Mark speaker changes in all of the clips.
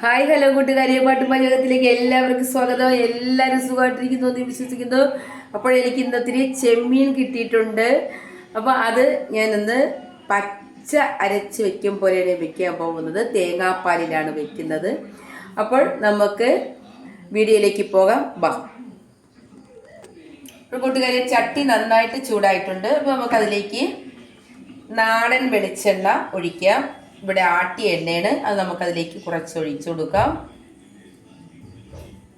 Speaker 1: Hi hello കൂട്ടുകാരി. പാട്ടുപാചകത്തിലേക്ക് എല്ലാവർക്കും സ്വാഗതം. എല്ലാവരും സുഖമായിട്ടിരിക്കുന്നു എന്ന് വിശ്വസിക്കുന്നു. അപ്പോൾ എനിക്ക് ഇന്നത്തിരി ചെമ്മീൻ കിട്ടിയിട്ടുണ്ട്. അപ്പോൾ അത് ഞാനിന്ന് പച്ച അരച്ച് വെക്കും പോലെയാണ് വെക്കാൻ പോകുന്നത്. തേങ്ങാപ്പാലിലാണ് വെക്കുന്നത്. അപ്പോൾ നമുക്ക് വീഡിയോയിലേക്ക് പോകാം. ബാ അപ്പോൾ കൂട്ടുകാരി ചട്ടി നന്നായിട്ട് ചൂടായിട്ടുണ്ട്. അപ്പോൾ നമുക്കതിലേക്ക് നാടൻ വെളിച്ചെണ്ണ ഒഴിക്കാം. ഇവിടെ ആട്ടിയ എണ്ണയാണ്. അത് നമുക്കതിലേക്ക് കുറച്ച് ഒഴിച്ചു കൊടുക്കാം.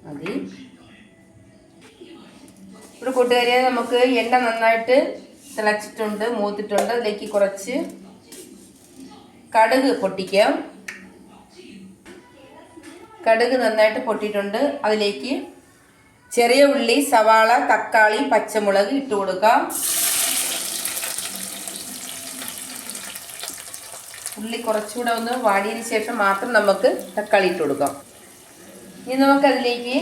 Speaker 1: മതി. ഇവിടെ കൂട്ടുകാരെ നമുക്ക് എണ്ണ നന്നായിട്ട് തിളച്ചിട്ടുണ്ട് മൂത്തിട്ടുണ്ട്. അതിലേക്ക് കുറച്ച് കടുക് പൊട്ടിക്കാം. കടുക് നന്നായിട്ട് പൊട്ടിയിട്ടുണ്ട്. അതിലേക്ക് ചെറിയ ഉള്ളി സവാള തക്കാളി പച്ചമുളക് ഇട്ട് കൊടുക്കാം. ഉള്ളി കുറച്ചുകൂടെ ഒന്ന് വാടിയതിന് ശേഷം മാത്രം നമുക്ക് തക്കാളി ഇട്ട് കൊടുക്കാം. ഇനി നമുക്കതിലേക്ക്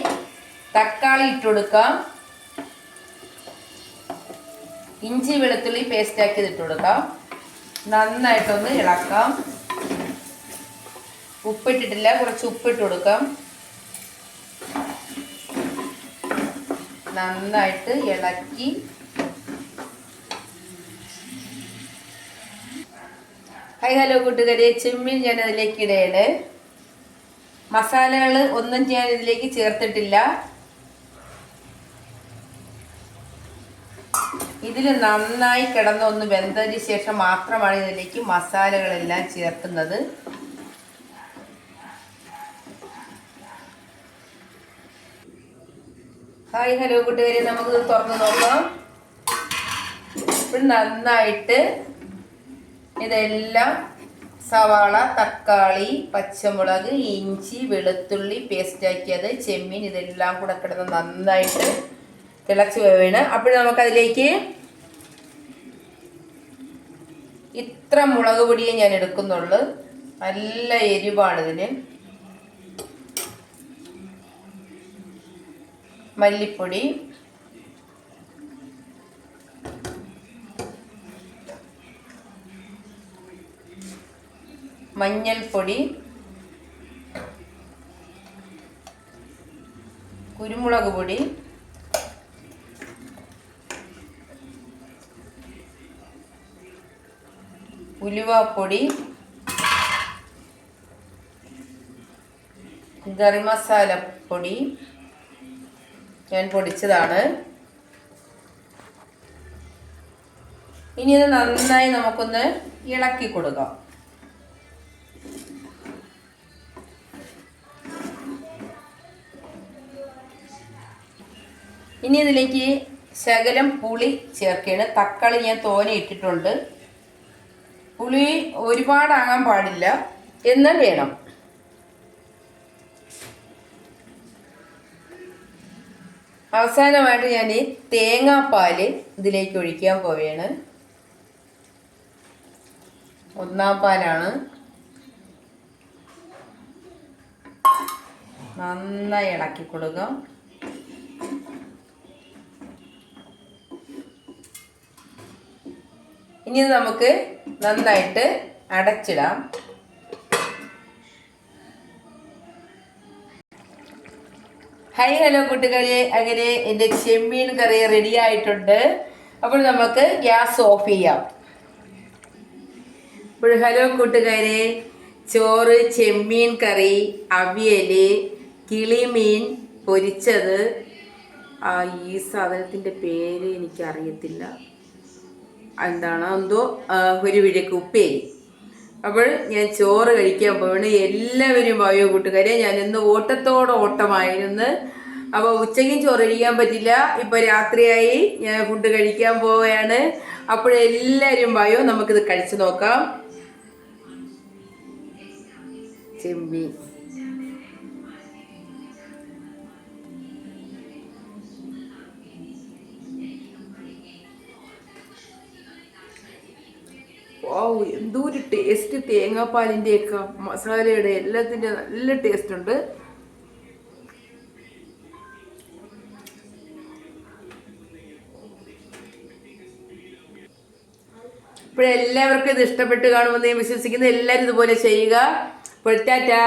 Speaker 1: തക്കാളി ഇട്ട് കൊടുക്കാം. ഇഞ്ചി വെളുത്തുള്ളി പേസ്റ്റ് ആക്കി ഇട്ട് കൊടുക്കാം. നന്നായിട്ടൊന്ന് ഇളക്കാം. ഉപ്പിട്ടിട്ടില്ല കുറച്ച് ഉപ്പിട്ട് കൊടുക്കാം. നന്നായിട്ട് ഇളക്കി ഹായ് ഹലോ കൂട്ടുകാരെ. ചെമ്മീൻ ഞാൻ അതിലേക്ക് ഇടയാണ് മസാലകൾ ഒന്നും ഞാൻ ഇതിലേക്ക് ചേർത്തിട്ടില്ല. ഇതിൽ നന്നായി കിടന്നൊന്ന് വെന്തതിന് ശേഷം മാത്രമാണ് ഇതിലേക്ക് മസാലകളെല്ലാം ചേർക്കുന്നത്. ഹായ് ഹലോ കൂട്ടുകാരെ. നമുക്ക് തുറന്ന് നോക്കാം. ഇപ്പം നന്നായിട്ട് ഇതെല്ലാം സവാള തക്കാളി പച്ചമുളക് ഇഞ്ചി വെളുത്തുള്ളി പേസ്റ്റാക്കിയത് ചെമ്മീൻ ഇതെല്ലാം കൂടെ കിടന്ന് നന്നായിട്ട് തിളച്ച് വേണം അപ്പോൾ നമുക്കതിലേക്ക് ഇത്ര മുളക് പൊടിയെ ഞാൻ എടുക്കുന്നുള്ളൂ. നല്ല എരിവാണിതിന് മല്ലിപ്പൊടി. മഞ്ഞൾപ്പൊടി കുരുമുളക് പൊടി ഉലുവാപ്പൊടി ഗറി മസാല പൊടി. ഞാൻ പൊടിച്ചതാണ്. ഇനി ഇത് നന്നായി നമുക്കൊന്ന് ഇളക്കി കൊടുക്കാം. ഇനി ഇതിലേക്ക് ശകലം പുളി ചേർക്കുകയാണ്. തക്കാളി ഞാൻ തോനെ ഇട്ടിട്ടുണ്ട്. പുളി ഒരുപാടാകാൻ പാടില്ല. എന്നാൽ വേണം. അവസാനമായിട്ട് ഞാൻ ഈ തേങ്ങാപ്പാൽ ഇതിലേക്ക് ഒഴിക്കാൻ പോവുകയാണ്. ഒന്നാം പാലാണ്. നന്നായി ഇളക്കി കൊടുക്കാം. ഇനി നമുക്ക് നന്നായിട്ട് അടച്ചിടാം. ഹൈ ഹലോ കൂട്ടുകാരെ. അങ്ങനെ എന്റെ ചെമ്മീൻ കറി റെഡി ആയിട്ടുണ്ട്. അപ്പോൾ നമുക്ക് ഗ്യാസ് ഓഫ് ചെയ്യാം. അപ്പോൾ ഹലോ കൂട്ടുകാരെ. ചോറ് ചെമ്മീൻ കറി അവിയൽ കിളിമീൻ പൊരിച്ചത്. ഈ സാധനത്തിന്റെ പേര് എനിക്കറിയത്തില്ല. എന്താണ് എന്തോ ഒരു വിഴക്ക് ഉപ്പേരി. അപ്പോൾ ഞാൻ ചോറ് കഴിക്കാൻ പോവാണ്. എല്ലാവരും വായോ കൂട്ടുകാരെ. ഞാൻ ഇന്ന് ഓട്ടത്തോടെ ഓട്ടമായിരുന്നു. അപ്പോൾ ഉച്ചയ്ക്കും ചോറ് കഴിക്കാൻ പറ്റില്ല. ഇപ്പോൾ രാത്രിയായി. ഞാൻ ഫുഡ് കഴിക്കാൻ പോവുകയാണ് അപ്പോഴെല്ലാവരും വായോ നമുക്കിത് കഴിച്ചു നോക്കാം. ചെമ്മീൻ. ഓ എന്തോ ഒരു ടേസ്റ്റ് തേങ്ങാപ്പാലിന്റെ ഒക്കെ മസാലയുടെ എല്ലാത്തിന്റെ നല്ല ടേസ്റ്റ് ഉണ്ട്. ഇപ്പോഴെല്ലാവർക്കും ഇത് ഇഷ്ടപ്പെട്ട് കാണുമെന്ന് ഞാൻ വിശ്വസിക്കുന്നു. എല്ലാവരും ഇതുപോലെ ചെയ്യുക. അപ്പോൾ ടാറ്റാ.